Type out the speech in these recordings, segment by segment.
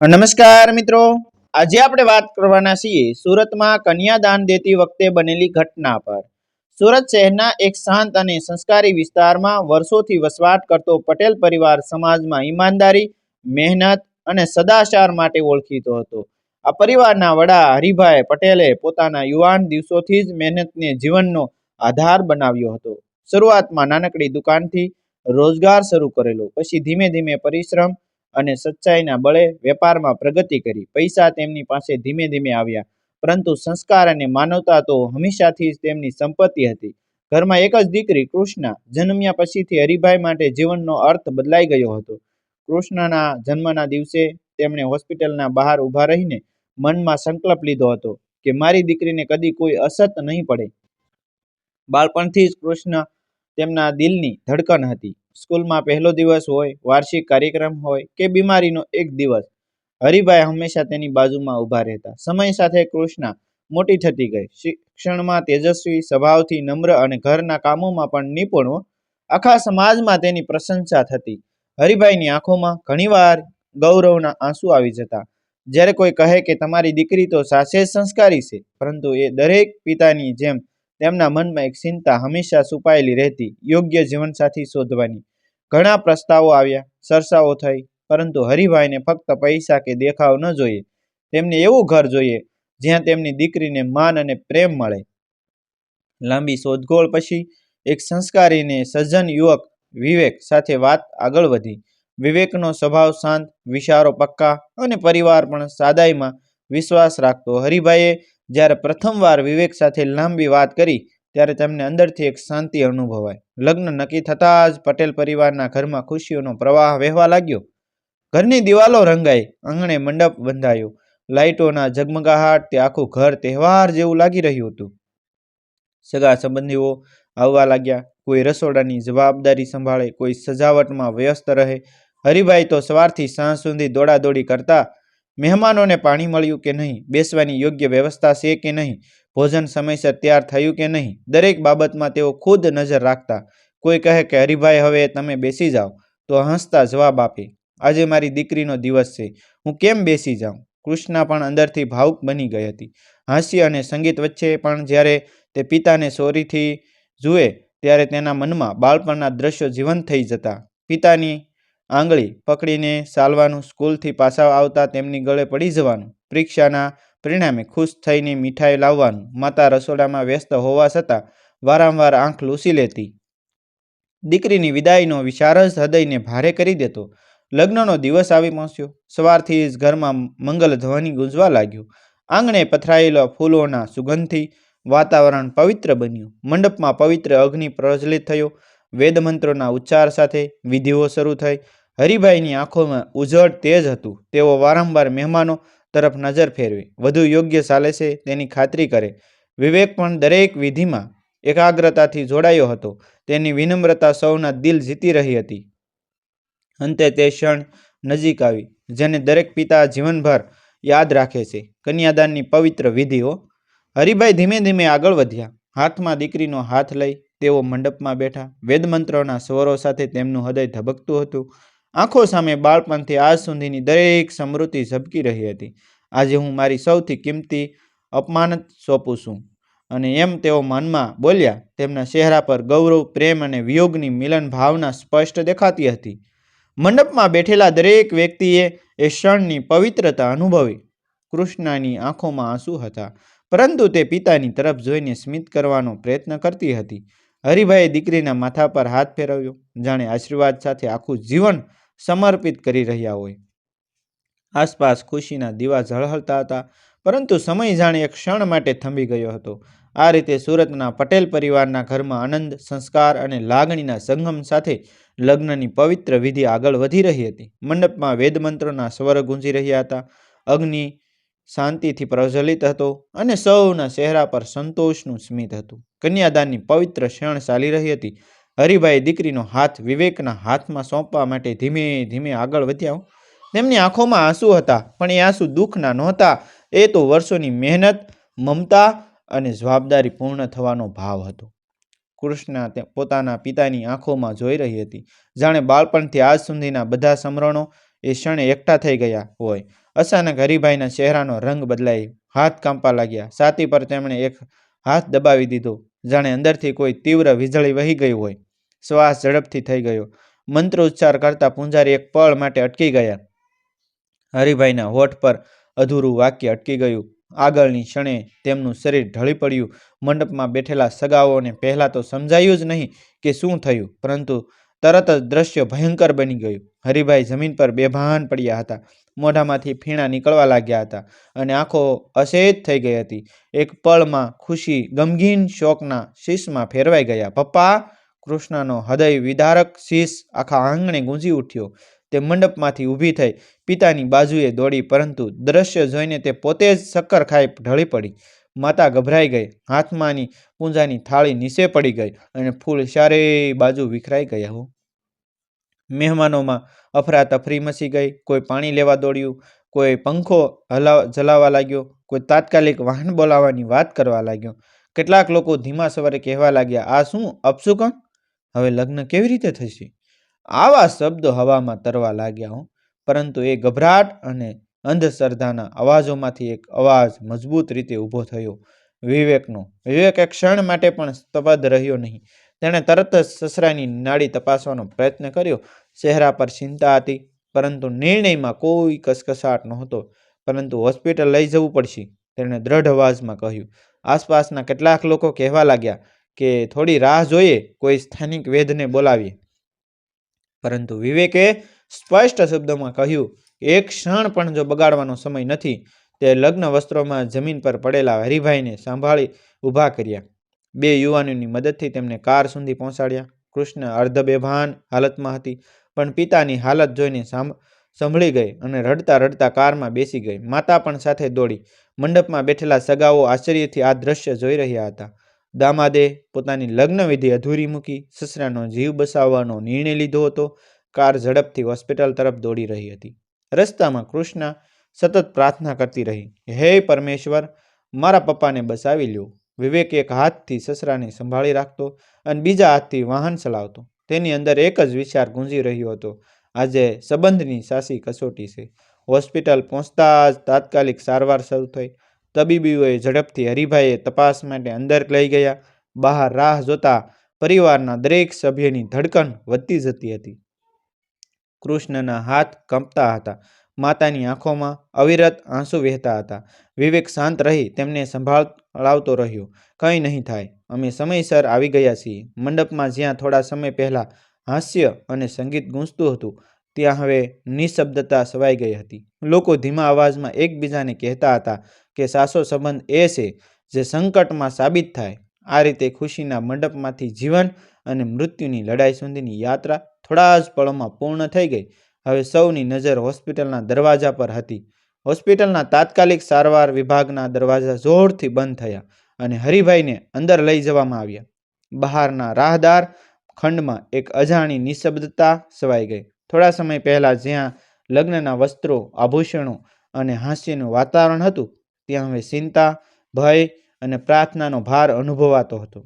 નમસ્કાર મિત્રો. આજે આપણે વાત કરવાના છીએ સુરતમાં કન્યાદાન દેતી વખતે બનેલી ઘટના પર. સુરત શહેરના એક શાંત અને સંસ્કારી વિસ્તારમાં વર્ષોથી વસવાટ કરતો પટેલ પરિવાર સમાજમાં ઈમાનદારી, મહેનત અને સદાચાર માટે ઓળખીતો હતો. આ પરિવારના વડા હરિભાઈ પટેલે પોતાના યુવાન દિવસોથી જ મહેનતને જીવનનો આધાર બનાવ્યો હતો. શરૂઆતમાં નાનકડી દુકાનથી રોજગાર શરૂ કરેલો, પછી ધીમે ધીમે પરિશ્રમ અને સચ્ચાઈના બળે વેપારમાં પ્રગતિ કરી. પૈસા તેમની પાસે ધીમે ધીમે આવ્યા. પરંતુ સંસ્કાર અને માનવતા તો હંમેશાથી તેમની સંપત્તિ હતી. ઘરમાં એક જ દીકરી, કૃષ્ણા, જન્મ્યા પછીથી હરિભાઈ માટે જીવનનો અર્થ બદલાઈ ગયો હતો. કૃષ્ણના જન્મના દિવસે તેમણે હોસ્પિટલના બહાર ઊભા રહીને મનમાં સંકલ્પ લીધો હતો કે મારી દીકરીને કદી કોઈ અસત નહીં પડે. બાળપણથી જ કૃષ્ણ તેમના દિલની ધડકન હતી. સ્કૂલમાં પહેલો દિવસ હોય, વાર્ષિક કાર્યક્રમ હોય કે બીમારીનો એક દિવસ, હરિભાઈ હંમેશા તેની બાજુમાં ઊભા રહેતા. સમય સાથે કૃષ્ણા મોટી થતી ગઈ. શિક્ષણમાં તેજસ્વી સ્વભાવથી નમ્ર અને ઘરના કામોમાં પણ નિપુણ આખા સમાજમાં તેની પ્રશંસા થતી. હરિભાઈની આંખોમાં ઘણીવાર ગૌરવના આંસુ આવી જતા. જ્યારે કોઈ કહે કે તમારી દીકરી તો સાસે સંસ્કારી છે, પરંતુ એ દરેક પિતાની જેમ તેમના મનમાં એક ચિંતા હંમેશા છુપાયેલી રહેતી, યોગ્ય જીવનસાથી શોધવાની. ઘણા પ્રસ્તાવો આવ્યા, સરસાઓ થઈ, પરંતુ હરિભાઈને ફક્ત પૈસા કે દેખાવ ન જોઈએ. તેમને એવું ઘર જોઈએ, જ્યાં તેમની દીકરીને માન અને પ્રેમ મળે. લાંબી શોધખોળ પછી એક સંસ્કારીને સજ્જન યુવક વિવેક સાથે વાત આગળ વધી. વિવેકનો સ્વભાવ શાંત, વિચારો પક્કા અને પરિવાર પણ સાદાઈમાં વિશ્વાસ રાખતો હરિભાઈએ જ્યારે પ્રથમવાર વિવેક સાથે લાંબી વાત કરી, ત્યારે તેમને અંદરથી એક શાંતિ અનુભવાય લગ્ન નક્કી થતાં જ પટેલ પરિવારના ઘરમાં ખુશીઓનો પ્રવાહ વહેવા લાગ્યો. ઘરની દિવાલો રંગાઈ, આંગણે મંડપ બંધાયો. લાઇટોના ઝગમગાહટ તે આખું ઘર તહેવાર જેવું લાગી રહ્યું હતું. સગા સંબંધીઓ આવવા લાગ્યા. કોઈ રસોડાની જવાબદારી સંભાળે, કોઈ સજાવટમાં વ્યસ્ત રહે. હરિભાઈ તો સવારથી સાંજ સુધી દોડાદોડી કરતા મહેમાનોને પાણી મળ્યું કે નહીં? બેસવાની યોગ્ય વ્યવસ્થા છે કે નહીં? ભોજન સમયસર તૈયાર થયું કે નહીં? દરેક બાબતમાં તેઓ ખુદ નજર રાખતા. કોઈ કહે કે, હરિભાઈ, હવે તમે બેસી જાઓ. તો હસતા જવાબ આપે, આજે મારી દીકરીનો દિવસ છે. હું કેમ બેસી જાઉં? કૃષ્ણા પણ અંદરથી ભાવુક બની ગઈ હતી. હાસ્ય અને સંગીત વચ્ચે પણ જ્યારે તે પિતાને સોરીથી જુએ, ત્યારે તેના મનમાં બાળપણના દ્રશ્યો જીવંત થઈ જતા. પિતાની આંગળી પકડીને ચાલવાનું સ્કૂલથી પાછા આવતા તેમની ગળે પડી જવાનું. પરીક્ષાના પરિણામે ખુશ થઈને મીઠાઈ લાવવાનું. માતા રસોડામાં વ્યસ્ત હોવા છતાં વારંવાર આંખ લૂસી લેતી. દીકરીની વિદાયનો વિચાર જ હૃદયને ભારે કરી દેતો. લગ્નનો દિવસ આવી પહોંચ્યો. સવારથી જ ઘરમાં મંગલ ધ્વનિ ગુંજવા લાગ્યું. આંગણે પથરાયેલા ફૂલોના સુગંધથી વાતાવરણ પવિત્ર બન્યું. મંડપમાં પવિત્ર અગ્નિ પ્રજ્વલિત થયો. વેદમંત્રોના ઉચ્ચાર સાથે વિધિઓ શરૂ થઈ. હરિભાઈની આંખોમાં ઉજળ તેજ હતું. તેઓ વારંવાર મહેમાનો તરફ નજર ફેરવી. વધુ યોગ્ય ચાલે છે તેની ખાતરી કરે. વિવેક પણ દરેક વિધિમાં એકાગ્રતાથી જોડાયો હતો. તેની વિનમ્રતા સૌના દિલ જીતી રહી હતી. અંતે તે ક્ષણ નજીક આવી, જેને દરેક પિતા જીવનભર યાદ રાખે છે. કન્યાદાનની પવિત્ર વિધિઓ. હરિભાઈ ધીમે ધીમે આગળ વધ્યા. હાથમાં દીકરીનો હાથ લઈ તેઓ મંડપમાં બેઠા, વેદમંત્રોના સ્વરો સાથે તેમનું હૃદય ધબકતું હતું. આંખો સામે બાળપણથી આજ સુધીની દરેક સમૃદ્ધિ ઝબકી રહી હતી. આજે હું મારી સૌથી કિંમતી અપમાનત સોંપું છું. અને એમ તેઓ મનમાં બોલ્યા, તેમના ચહેરા પર ગૌરવ, પ્રેમ અને વિયોગની મિલન ભાવના સ્પષ્ટ દેખાતી હતી. મંડપમાં બેઠેલા દરેક વ્યક્તિએ એ ક્ષણની પવિત્રતા અનુભવી. કૃષ્ણની આંખોમાં આંસુ હતા, પરંતુ તે પિતાની તરફ જોઈને સ્મિત કરવાનો પ્રયત્ન કરતી હતી. હરિભાઈએ દીકરીના માથા પર હાથ ફેરવ્યો. જાણે આશીર્વાદ સાથે આખું જીવન સમર્પિત કરી રહ્યા હોય. આસપાસ ખુશીના દીવા ઝળહળતા હતા, પરંતુ સમય જાણે એક ક્ષણ માટે થંભી ગયો હતો. આ રીતે સુરતના પટેલ પરિવારના ઘરમાં આનંદ, સંસ્કાર અને લાગણીના સંગમ સાથે લગ્નની પવિત્ર વિધિ આગળ વધી રહી હતી. મંડપમાં વેદમંત્રોના સ્વર ગુંજી રહ્યા હતા. અગ્નિ શાંતિથી પ્રજ્વલિત હતો અને સૌના ચહેરા પર સંતોષનું સ્મિત હતું. કન્યાદાનની પવિત્ર ક્ષણ ચાલી રહી હતી. હરિભાઈ દીકરીનો હાથ વિવેકના હાથમાં સોંપવા માટે ધીમે ધીમે આગળ વધ્યા તેમની આંખોમાં આંસુ હતા, પણ એ આંસુ દુઃખના નહોતા. એ તો વર્ષોની મહેનત, મમતા અને જવાબદારી પૂર્ણ થવાનો ભાવ હતો. કૃષ્ણ પોતાના પિતાની આંખોમાં જોઈ રહી હતી. જાણે બાળપણથી આજ સુધીના બધા સમરણો એ ક્ષણે એકઠા થઈ ગયા હોય. અચાનક હરિભાઈના ચહેરાનો રંગ બદલાઈ, હાથ કાંપવા લાગ્યા. છાતી પર તેમણે એક હાથ દબાવી દીધો, જાણે અંદરથી કોઈ તીવ્ર વીજળી વહી ગઈ હોય. શ્વાસ ઝડપથી થઈ ગયો. મંત્ર ઉચ્ચાર કરતા પૂંજારી એક પળ માટે અટકી ગયા. હરિભાઈના હોઠ પર અધૂરું વાક્ય અટકી ગયું. આગળની ક્ષણે તેમનું શરીર ઢળી પડ્યું. મંડપમાં બેઠેલા સગાઓને પહેલાં તો સમજાયું જ નહીં કે શું થયું, પરંતુ તરત જ દ્રશ્ય ભયંકર બની ગયું. હરિભાઈ જમીન પર બેભાન પડ્યા હતા. મોઢામાંથી ફીણા નીકળવા લાગ્યા હતા અને આંખો અસેજ થઈ ગઈ હતી. એક પળમાં ખુશી, ગમગીન શોકના શીશમાં ફેરવાઈ ગયા. પપ્પા! કૃષ્ણનો હૃદય વિદારક શીશ આખા આંગણે ગુંજી ઉઠ્યો. તે મંડપમાંથી ઊભી થઈ પિતાની બાજુએ દોડી, પરંતુ દ્રશ્ય જોઈને તે પોતે જ શક્કર ખાઈ ઢળી પડી. માતા ગભરાઈ ગઈ. હાથમાંની પૂંજાની થાળી નીચે પડી ગઈ અને ફૂલ ચારે બાજુ વિખરાઈ ગયા હો. મહેમાનોમાં અફરાતફરી મચી ગઈ. કોઈ પાણી લેવા દોડ્યું, કોઈ પંખો હલાવ જલાવવા લાગ્યો, કોઈ તાત્કાલિક વાહન બોલાવવાની વાત કરવા લાગ્યો. કેટલાક લોકો ધીમા સવારે કહેવા લાગ્યા, આ શું અપશુકન હવે લગ્ન કેવી રીતે થશે? આવા શબ્દો હવામાં તરવા લાગ્યા હો. પરંતુ એ ગભરાટ અને અંધશ્રદ્ધાના અવાજોમાંથી એક અવાજ મજબૂત રીતે ઊભો થયો. વિવેકનો. વિવેક એક ક્ષણ માટે પણ સ્તબ્ધ રહ્યો નહીં. તેણે તરત જ સસરાની નાડી તપાસવાનો પ્રયત્ન કર્યો. ચહેરા પર ચિંતા હતી, પરંતુ નિર્ણયમાં કોઈ કસકસાટ નહોતો. પરંતુ હોસ્પિટલ લઈ જવું પડશે, તેણે દ્રઢ અવાજમાં કહ્યું. આસપાસના કેટલાક લોકો કહેવા લાગ્યા કે થોડી રાહ જોઈએ, કોઈ સ્થાનિક વેદને બોલાવીએ. પરંતુ વિવેકે સ્પષ્ટ શબ્દોમાં કહ્યું એક ક્ષણ પણ જો બગાડવાનો સમય નથી, તે લગ્ન વસ્ત્રોમાં જમીન પર પડેલા હરિભાઈને સાંભળી ઊભા કર્યા. બે યુવાનોની મદદથી તેમને કાર સુધી પહોંચાડ્યા. કૃષ્ણ અર્ધબેભાન હાલતમાં હતી, પણ પિતાની હાલત જોઈને સાંભ, સંભળી ગઈ અને રડતા રડતા કારમાં બેસી ગઈ. માતા પણ સાથે દોડી. મંડપમાં બેઠેલા સગાઓ આશ્ચર્યથી આ દ્રશ્ય જોઈ રહ્યા હતા. દામાદે પોતાની લગ્નવિધિ અધૂરી મૂકી, સસરાનો જીવ બસાવવાનો નિર્ણય લીધો હતો. કાર ઝડપથી હોસ્પિટલ તરફ દોડી રહી હતી. રસ્તામાં કૃષ્ણ સતત પ્રાર્થના કરતી રહી. હે પરમેશ્વર, મારા પપ્પાને બસાવી લ્યો. વિવેક એક હાથથી સસરાને સંભાળી રાખતો અને બીજા હાથથી વાહન ચલાવતો. તેની અંદર એક જ વિચાર ગુંજી રહ્યો હતો. આજે સંબંધની સાસી કસોટી છે. હોસ્પિટલ પહોંચતા જ તાત્કાલિક સારવાર શરૂ થઈ. તબીબીઓએ ઝડપથી હરિભાઈએ તપાસ માટે અંદર લઈ ગયા. બહાર રાહ જોતા પરિવારના દરેક સભ્યની ધડકન વધતી જતી હતી. કૃષ્ણના હાથ કંપતા હતા. માતાની આંખોમાં અવિરત આંસુ વહેતા હતા. વિવેક શાંત રહી તેમને સંભાળાવતો રહ્યો. કંઈ નહીં થાય. અમે સમયસર આવી ગયા છીએ. મંડપમાં જ્યાં થોડા સમય પહેલાં હાસ્ય અને સંગીત ગૂંજતું હતું, ત્યાં હવે નિશબ્દતા સવાઈ ગઈ હતી. લોકો ધીમા અવાજમાં એકબીજાને કહેતા હતા કે સાસો સંબંધ એ છે જે સંકટમાં સાબિત થાય. આ રીતે ખુશીના મંડપમાંથી જીવન અને મૃત્યુની લડાઈ સુધીની યાત્રા થોડા જ પળોમાં પૂર્ણ થઈ ગઈ. હવે સૌની નજર હોસ્પિટલના દરવાજા પર હતી. હોસ્પિટલના તાત્કાલિક સારવાર વિભાગના દરવાજા જોરથી બંધ થયા અને હરિભાઈને અંદર લઈ જવામાં આવ્યા. બહારના રાહદાર ખંડમાં એક અજાણી નિશબ્દતા સવાઈ ગઈ. થોડા સમય પહેલાં જ્યાં લગ્નના વસ્ત્રો, આભૂષણો અને હાસ્યનું વાતાવરણ હતું, ત્યાં હવે ચિંતા, ભય અને પ્રાર્થનાનો ભાર અનુભવાતો હતો.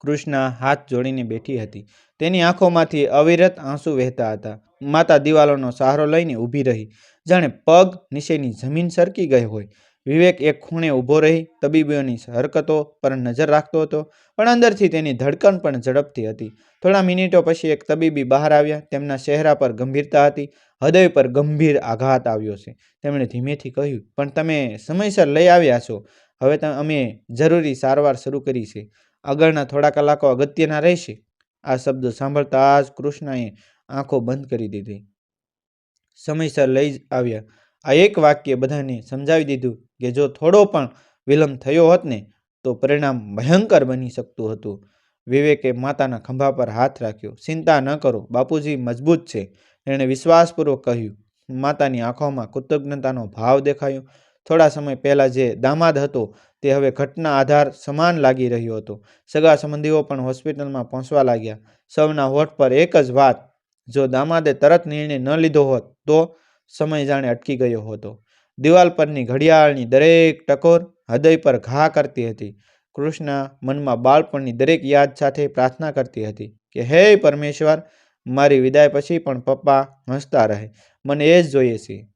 કૃષ્ણા હાથ જોડીને બેઠી હતી. તેની આંખોમાંથી અવિરત આંસુ વહેતા હતા. માતા દિવાલોનો સહારો લઈને ઊભી રહી. જાણે પગ નીચેની જમીન સરકી ગઈ હોય. વિવેક એક ખૂણે ઊભો રહી તબીબીઓની હરકતો પર નજર રાખતો હતો, પણ અંદરથી તેની ધડકન પણ ઝડપથી હતી. થોડા મિનિટો પછી એક તબીબી બહાર આવ્યા. તેમના ચહેરા પર ગંભીરતા હતી. હૃદય પર ગંભીર આઘાત આવ્યો છે. તેમણે ધીમેથી કહ્યું, પણ તમે સમયસર લઈ આવ્યા છો. હવે અમે જરૂરી સારવાર શરૂ કરી છે. આગળના થોડા કલાકો અગત્યના રહેશે. આ શબ્દો સાંભળતા જ કૃષ્ણએ આંખો બંધ કરી દીધી. સમયસર લઈ આવ્યા. આ એક વાક્ય બધાને સમજાવી દીધું કે જો થોડો પણ વિલંબ થયો હોત ને, તો પરિણામ ભયંકર બની શકતું હતું. વિવેકે માતાના ખંભા પર હાથ રાખ્યો. ચિંતા ન કરો, બાપુજી મજબૂત છે, એણે વિશ્વાસપૂર્વક કહ્યું. માતાની આંખોમાં કૃતજ્ઞતાનો ભાવ દેખાયો. થોડા સમય પહેલાં જે દામાદ હતો તે હવે ઘટના આધાર સમાન લાગી રહ્યો હતો. સગા સંબંધીઓ પણ હોસ્પિટલમાં પહોંચવા લાગ્યા. સૌના હોઠ પર એક જ વાત, જો દામાદે તરત નિર્ણય ન લીધો હોત, તો સમય જાણે અટકી ગયો હતો. દિવાલ પરની ઘડિયાળની દરેક ટકોર હૃદય પર ઘા કરતી હતી. કૃષ્ણ મનમાં બાળપણની દરેક યાદ સાથે પ્રાર્થના કરતી હતી કે, હે પરમેશ્વર, મારી વિદાય પછી પણ પપ્પા હસતા રહે. મને એ જ જોઈએ છે.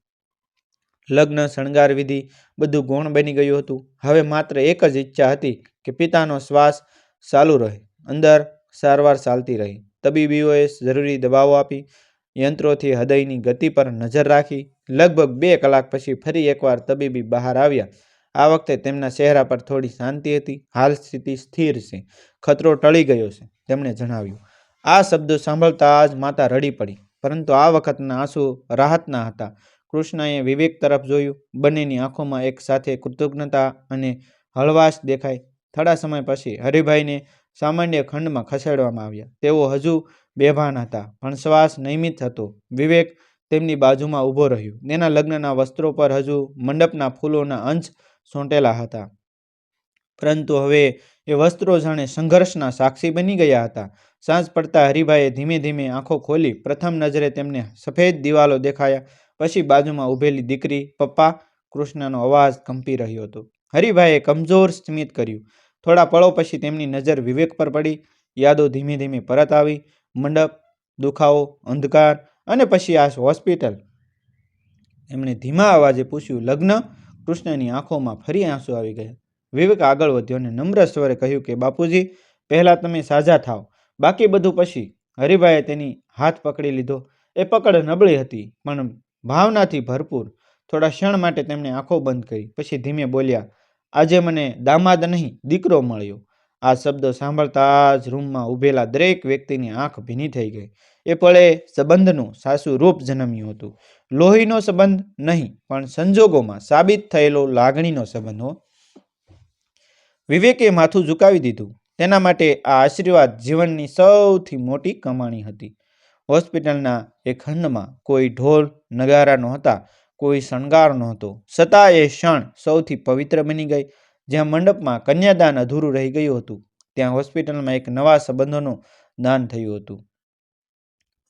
લગ્ન, શણગાર વિધિ બધું ગૌણ બની ગયું હતું. હવે માત્ર એક જ ઈચ્છા હતી કે પિતાનો શ્વાસ ચાલુ રહે, અંદર સારવાર ચાલતી રહી. તબીબીઓએ જરૂરી દવાઓ આપી, યંત્રોથી હૃદયની ગતિ પર નજર રાખી. લગભગ બે કલાક પછી ફરી એકવાર તબીબી બહાર આવ્યા. આ વખતે તેમના ચહેરા પર થોડી શાંતિ હતી. હાલ સ્થિતિ સ્થિર છે. ખતરો ટળી ગયો છે, તેમણે જણાવ્યું. આ શબ્દો સાંભળતા જ માતા રડી પડી. પરંતુ આ વખતના આંસુ રાહતના હતા. કૃષ્ણએ વિવેક તરફ જોયું. બંનેની આંખોમાં એક સાથે કૃતજ્ઞતા અને હળવાશ દેખાઈ. થોડા સમય પછી હરિભાઈને સામાન્ય ખંડમાં ખસેડવામાં આવ્યા. તેઓ હજુ બેભાન હતા, પણ શ્વાસ નિયમિત હતો. વિવેક તેમની બાજુમાં ઊભો રહ્યો. તેના લગ્નના વસ્ત્રો પર હજુ મંડપના ફૂલોના અંશ સોંટેલા હતા. પરંતુ હવે એ વસ્ત્રો જાણે સંઘર્ષના સાક્ષી બની ગયા હતા. સાંજ પડતા હરિભાઈએ ધીમે ધીમે આંખો ખોલી, પ્રથમ નજરે તેમને સફેદ દિવાલો દેખાયા. પછી બાજુમાં ઊભેલી દીકરી, પપ્પા, કૃષ્ણનો અવાજ કંપી રહ્યો હતો. હરિભાઈએ કમજોર સ્મિત કર્યું. થોડા પળો પછી તેમની નજર વિવેક પર પડી. યાદો ધીમે ધીમે પરત આવી. મંડપ, દુખાવો, અંધકાર અને પછી આ હોસ્પિટલ. એમણે ધીમા અવાજે પૂછ્યું, લગ્ન? કૃષ્ણની આંખોમાં ફરી આંસુ આવી ગયા. વિવેક આગળ વધ્યો અને નમ્ર સ્વરે કહ્યું કે, બાપુજી, પહેલાં તમે સાજા થાવ. બાકી બધું પછી. હરિભાઈએ તેની હાથ પકડી લીધો. એ પકડ નબળી હતી, પણ ભાવનાથી ભરપૂર. થોડા ક્ષણ માટે તેમણે આંખો બંધ કરી, પછી ધીમે બોલ્યા, આજે મને દામાદ નહીં, દીકરો મળ્યો. આ શબ્દો સાંભળતા જ રૂમમાં ઊભેલા દરેક વ્યક્તિની આંખ ભીની થઈ ગઈ. એ પળે સંબંધનું સાસુ રૂપ જન્મ્યું હતું. લોહીનો સંબંધ નહીં, પણ સંજોગોમાં સાબિત થયેલો લાગણીનો સંબંધ વિવેકે માથું ઝુકાવી દીધું. તેના માટે આ આશીર્વાદ જીવનની સૌથી મોટી કમાણી હતી. હોસ્પિટલના એ ખંડમાં કોઈ ઢોલ નગારા નહોતા, કોઈ શણગાર નહોતો. છતાં એ ક્ષણ સૌથી પવિત્ર બની ગઈ, જ્યાં મંડપમાં કન્યાદાન અધૂરું રહી ગયું હતું. ત્યાં હોસ્પિટલમાં એક નવા સંબંધોનું દાન થયું હતું.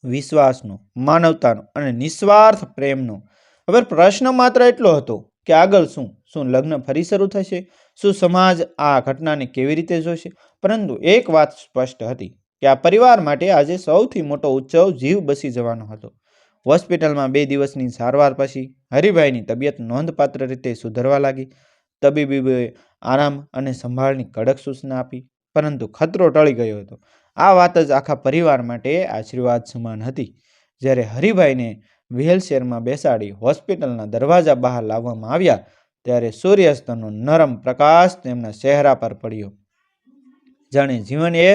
વિશ્વાસનો, માનવતાનો અને નિસ્વાર્થ પ્રેમનો. હવે પ્રશ્ન માત્ર એટલો હતો કે આગળ શું? શું લગ્ન ફરી શરૂ થશે? શું સમાજ આ ઘટનાને કેવી રીતે જોશે? પરંતુ એક વાત સ્પષ્ટ હતી. કે આ પરિવાર માટે આજે સૌથી મોટો ઉત્સવ જીવ બસી જવાનો હતો. હોસ્પિટલમાં બે દિવસની સારવાર પછી હરિભાઈની તબિયત નોંધપાત્ર રીતે સુધરવા લાગી. તબીબીઓએ આરામ અને સંભાળની કડક સૂચના આપી, પરંતુ ખતરો ટળી ગયો હતો. આ વાત જ આખા પરિવાર માટે આશીર્વાદ સમાન હતી. જ્યારે હરિભાઈને વ્હીલચેરમાં બેસાડી હોસ્પિટલના દરવાજા બહાર લાવવામાં આવ્યા, ત્યારે સૂર્યાસ્તનો નરમ પ્રકાશ તેમના ચહેરા પર પડ્યો. જાણે જીવને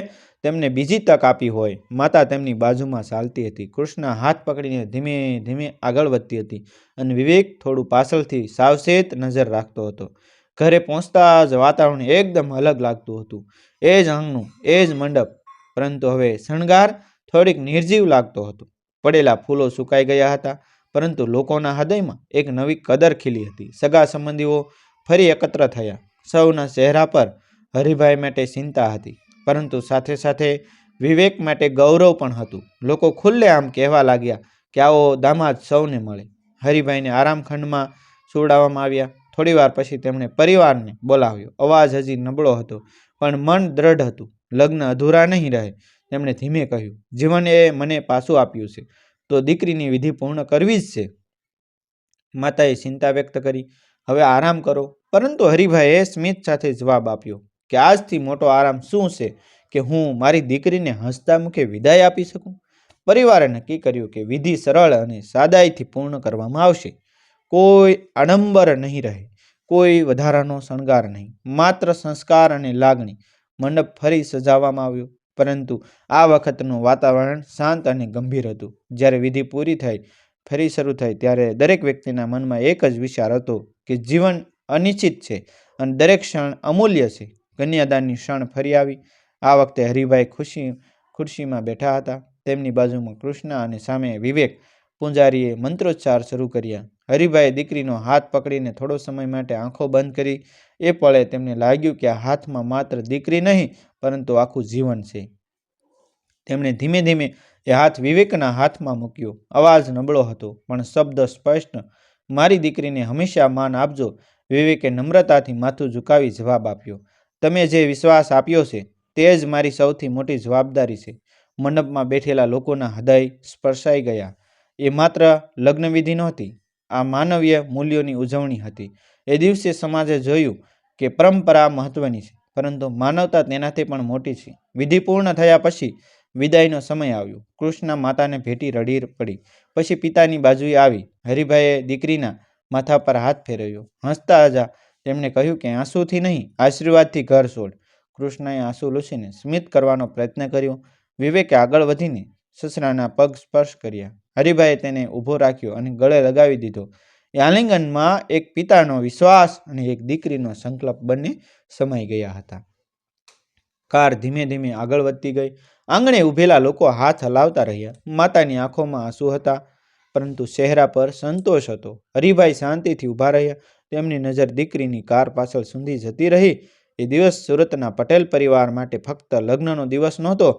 તેમને બીજી તક આપી હોય. માતા તેમની બાજુમાં ચાલતી હતી. કૃષ્ણ હાથ પકડીને ધીમે ધીમે આગળ વધતી હતી અને વિવેક થોડું પાછળથી સાવચેત નજર રાખતો હતો. ઘરે પહોંચતા જ વાતાવરણ એકદમ અલગ લાગતું હતું. એ જ આંગણું એ જ મંડપ. પરંતુ હવે શણગાર થોડીક નિર્જીવ લાગતો હતો. પડેલા ફૂલો સુકાઈ ગયા હતા. પરંતુ લોકોના હૃદયમાં એક નવી કદર ખીલી હતી. સગા સંબંધીઓ ફરી એકત્ર થયા. સૌના ચહેરા પર હરિભાઈ માટે ચિંતા હતી. પરંતુ સાથે સાથે વિવેક માટે ગૌરવ પણ હતું. લોકો ખુલ્લે આમ કહેવા લાગ્યા કે આવો દામાદ સૌને મળે. હરિભાઈને આરામખંડમાં સુવડાવવામાં આવ્યા. થોડીવાર પછી તેમણે પરિવારને બોલાવ્યો. અવાજ હજી નબળો હતો, પણ મન દ્રઢ હતું. લગ્ન અધૂરા નહીં રહે, તેમણે ધીમે કહ્યું. જીવન મને પાછું આપ્યું છે. તો દીકરીની વિધિ પૂર્ણ કરવી જ છે. માતાએ ચિંતા વ્યક્ત કરી. હવે આરામ કરો. પરંતુ હરિભાઈએ સ્મિત સાથે જવાબ આપ્યો. કે આજથી મોટો આરામ શું છે કે હું મારી દીકરીને હસતા મુખે વિદાય આપી શકું? પરિવારે નક્કી કર્યું કે વિધિ સરળ અને સાદાઈથી પૂર્ણ કરવામાં આવશે. કોઈ આડંબર નહીં રહે, કોઈ વધારાનો શણગાર નહીં. માત્ર સંસ્કાર અને લાગણી. મંડપ ફરી સજાવવામાં આવ્યો, પરંતુ આ વખતનું વાતાવરણ શાંત અને ગંભીર હતું. જ્યારે વિધિ પૂરી થઈ, ફરી શરૂ થઈ, ત્યારે દરેક વ્યક્તિના મનમાં એક જ વિચાર હતો કે જીવન અનિશ્ચિત છે અને દરેક ક્ષણ અમૂલ્ય છે. કન્યાદાનની ક્ષણ ફરી આવી. આ વખતે હરિભાઈ ખુશી, ખુરશીમાં બેઠા હતા. તેમની બાજુમાં કૃષ્ણ અને સામે વિવેક પૂંજારીએ મંત્રોચ્ચાર શરૂ કર્યા. હરિભાઈએ દીકરીનો હાથ પકડીને થોડો સમય માટે આંખો બંધ કરી. એ પળે તેમને લાગ્યું કે આ હાથમાં માત્ર દીકરી નહીં, પરંતુ આખું જીવન છે. તેમણે ધીમે ધીમે એ હાથ વિવેકના હાથમાં મૂક્યો. અવાજ નબળો હતો, પણ શબ્દ સ્પષ્ટ. મારી દીકરીને હંમેશા માન આપજો. વિવેકે નમ્રતાથી માથું ઝુકાવી જવાબ આપ્યો. તમે જે વિશ્વાસ આપ્યો છે, તે જ મારી સૌથી મોટી જવાબદારી છે. મંડપમાં બેઠેલા લોકોના હૃદય સ્પર્શાઈ ગયા. એ માત્ર લગ્નવિધિ નહોતી, આ માનવીય મૂલ્યોની ઉજવણી હતી. એ દિવસે સમાજે જોયું કે પરંપરા મહત્વની છે, પરંતુ માનવતા તેનાથી પણ મોટી છે. વિધિ પૂર્ણ થયા પછી વિદાયનો સમય આવ્યો. કૃષ્ણ માતાને ભેટી રડી પડી. પછી પિતાની બાજુએ આવી. હરિભાઈએ દીકરીના માથા પર હાથ ફેરવ્યો. હસતા હજા તેમણે કહ્યું કે આંસુથી નહીં, આશીર્વાદથી ઘર છોડ કૃષ્ણએ આંસુ લૂછીને સ્મિત કરવાનો પ્રયત્ન કર્યો. વિવેકે આગળ વધીને સસરાના પગ સ્પર્શ કર્યા. હરિભાઈએ તેને ઊભો રાખ્યો અને ગળે લગાવી દીધો. એ આલિંગનમાં એક પિતાનો વિશ્વાસ અને એક દીકરીનો સંકલ્પ બંને સમાઈ ગયા હતા. કાર ધીમે ધીમે આગળ વધતી ગઈ. આંગણે ઊભેલા લોકો હાથ હલાવતા રહ્યા. માતાની આંખોમાં આંસુ હતા, પરંતુ ચહેરા પર સંતોષ હતો. હરિભાઈ શાંતિથી ઊભા રહ્યા. તેમની નજર દીકરીની કાર પાછળ સુધી જતી રહી. એ દિવસ સુરતના પટેલ પરિવાર માટે ફક્ત લગ્નનો દિવસ નહોતો,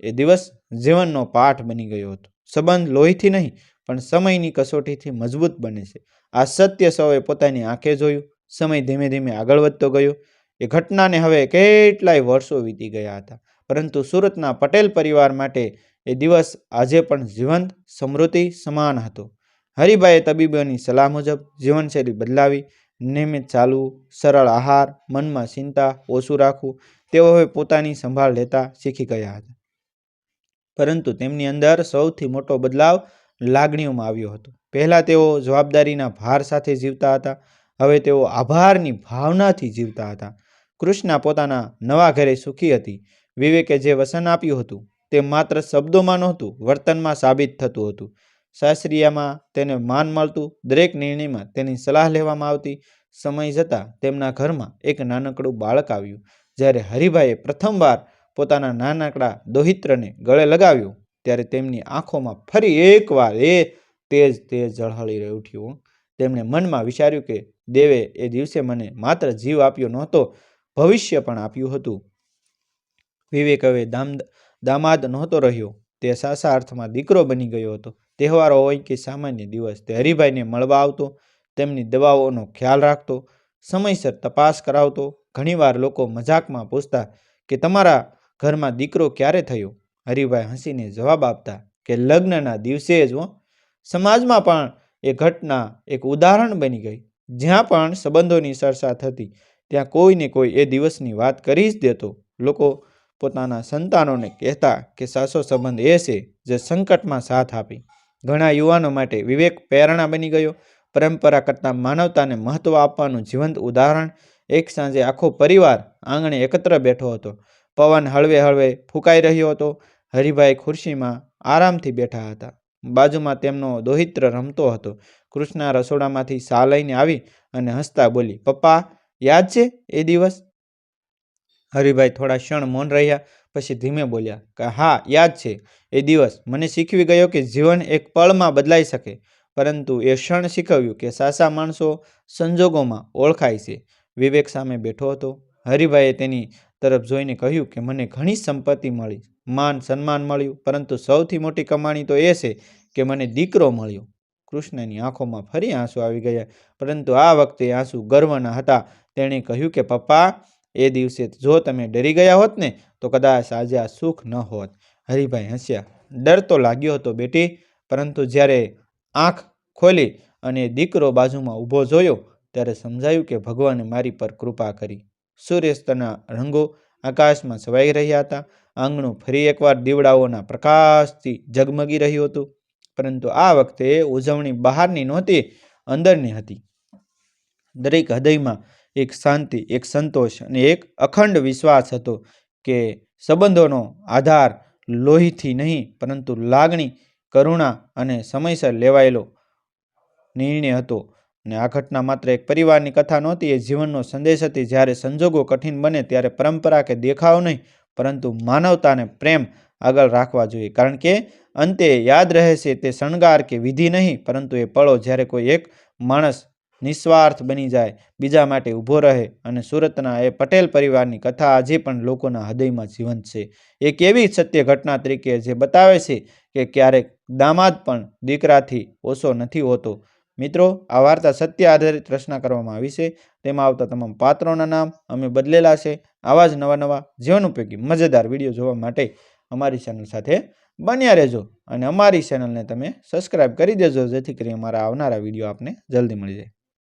એ દિવસ જીવનનો પાઠ બની ગયો હતો. સંબંધ લોહીથી નહીં, પણ સમયની કસોટીથી મજબૂત બને છે. આ સત્ય સૌએ પોતાની આંખે જોયું, સમય ધીમે ધીમે આગળ વધતો ગયો. એ ઘટનાને હવે કેટલાય વર્ષો વીતી ગયા હતા. પરંતુ સુરતના પટેલ પરિવાર માટે એ દિવસ આજે પણ જીવંત, સમૃદ્ધિ સમાન હતો. હરિભાઈએ તબીબોની સલાહ મુજબ જીવનશૈલી બદલાવી, નિયમિત ચાલવું, સરળ આહાર, મનમાં ચિંતા ઓછું રાખવું, તેઓ હવે પોતાની સંભાળ લેતા શીખી ગયા હતા. પરંતુ તેમની અંદર સૌથી મોટો બદલાવ લાગણીઓમાં આવ્યો હતો. પહેલાં તેઓ જવાબદારીના ભાર સાથે જીવતા હતા, હવે તેઓ આભારની ભાવનાથી જીવતા હતા. કૃષ્ણા પોતાના નવા ઘરે સુખી હતી. વિવેકે જે વસન આપ્યું હતું તે માત્ર શબ્દોમાં નહોતું, વર્તનમાં સાબિત થતું હતું. સાસરિયામાં તેને માન મળતું, દરેક નિર્ણયમાં તેની સલાહ લેવામાં આવતી. સમય જતાં તેમના ઘરમાં એક નાનકડું બાળક આવ્યું, જ્યારે હરિભાઈએ પ્રથમવાર પોતાના નાનકડા દોહિત્રને ગળે લગાવ્યું, ત્યારે તેમની આંખોમાં ફરી એકવાર એ તેજ તેજ ઝળહળી ઉઠ્યું. તેમણે મનમાં વિચાર્યું કે દેવે એ દિવસે મને માત્ર જીવ આપ્યો નહોતો, ભવિષ્ય પણ આપ્યું હતું. વિવેક હવે દામ દામાદ નહોતો રહ્યો. તે સાસા અર્થમાં દીકરો બની ગયો હતો. તહેવારો હોય કે સામાન્ય દિવસ તે હરિભાઈને મળવા આવતો, તેમની દવાઓનો ખ્યાલ રાખતો, સમયસર તપાસ કરાવતો, ઘણીવાર લોકો મજાકમાં પૂછતા કે તમારા ઘરમાં દીકરો ક્યારે થયો? હરિભાઈ હસીને જવાબ આપતા કે લગ્નના દિવસે જ હો. સમાજમાં પણ એ ઘટના એક ઉદાહરણ બની ગઈ. જ્યાં પણ સંબંધોની ચર્ચા થતી, ત્યાં કોઈને કોઈ એ દિવસની વાત કરી જ દેતો. લોકો પોતાના સંતાનોને કહેતા કે સાસો સંબંધ એ છે જે સંકટમાં સાથ આપી. ઘણા યુવાનો માટે વિવેક પ્રેરણા બની ગયો. પરંપરા કરતાં માનવતાને મહત્ત્વ આપવાનું જીવંત ઉદાહરણ. એક સાંજે આખો પરિવાર આંગણે એકત્ર બેઠો હતો. પવન હળવે હળવે ફૂંકાઈ રહ્યો હતો. હરિભાઈ ખુરશીમાં આરામથી બેઠા હતા. બાજુમાં તેમનો દોહિત્ર રમતો હતો. કૃષ્ણા રસોડામાંથી સા લઈને આવી અને હસતા બોલી, પપ્પા, યાદ છે એ દિવસ? હરિભાઈ થોડા ક્ષણ મૌન રહ્યા. પછી ધીમે બોલ્યા કે હા, યાદ છે, એ દિવસ મને શીખવી ગયો કે જીવન એક પળમાં બદલાઈ શકે. પરંતુ એ ક્ષણ શીખવ્યું કે સાસા માણસો સંજોગોમાં ઓળખાય છે. વિવેક સામે બેઠો હતો. હરિભાઈએ તેની તરફ જોઈને કહ્યું કે મને ઘણી સંપત્તિ મળી, માન, સન્માન મળ્યું, પરંતુ સૌથી મોટી કમાણી તો એ છે કે મને દીકરો મળ્યો. કૃષ્ણની આંખોમાં ફરી આંસુ આવી ગયા, પરંતુ આ વખતે આંસુ ગર્વના હતા. તેણે કહ્યું કે પપ્પા એ દિવસે જો તમે ડરી ગયા હોત ને, તો કદાચ આજે આ સુખ ન હોત. હરિભાઈ હસ્યા. ડર તો લાગ્યો હતો બેટી, પરંતુ જ્યારે આંખ ખોલી અને દીકરો બાજુમાં ઊભો જોયો, ત્યારે સમજાયું કે ભગવાને મારી પર કૃપા કરી. સૂર્યાસ્તના રંગો આકાશમાં છવાઈ રહ્યા હતા. આંગણું ફરી એકવાર દીવડાઓના પ્રકાશથી ઝગમગી રહ્યું હતું. પરંતુ આ વખતે ઉજવણી બહારની નહોતી, અંદરની હતી. દરેક હૃદયમાં એક શાંતિ, એક સંતોષ અને એક અખંડ વિશ્વાસ હતો કે સંબંધોનો આધાર લોહીથી નહીં, પરંતુ લાગણી, કરુણા અને સમયસર લેવાયેલો નિર્ણય હતો. અને આ ઘટના માત્ર એક પરિવારની કથા નહોતી, એ જીવનનો સંદેશ હતી. જ્યારે સંજોગો કઠિન બને ત્યારે પરંપરા કે દેખાવ નહીં, પરંતુ માનવતાને પ્રેમ આગળ રાખવા જોઈએ. કારણ કે અંતે યાદ રહેશે તે શણગાર કે વિધિ નહીં, પરંતુ એ પળો જ્યારે કોઈ એક માણસ નિસ્વાર્થ બની જાય, બીજા માટે ઊભો રહે અને સુરતના એ પટેલ પરિવારની કથા આજે પણ લોકોના હૃદયમાં જીવંત છે. એક એવી સત્ય ઘટના તરીકે જે બતાવે છે કે ક્યારેક દામાદ પણ દીકરાથી ઓછો નથી હોતો. મિત્રો, આ વાર્તા સત્ય આધારિત રચના કરવામાં આવી છે. તેમાં આવતા તમામ પાત્રોના નામ અમે બદલેલા છે. આવા જ નવા નવા જીવન ઉપયોગી, મજેદાર વીડિયો જોવા માટે અમારી ચેનલ સાથે બન્યા રહેજો અને અમારી ચેનલને તમે સબસ્ક્રાઈબ કરી દેજો, જેથી કરી અમારા આવનારા વીડિયો આપને જલ્દી મળી જાય.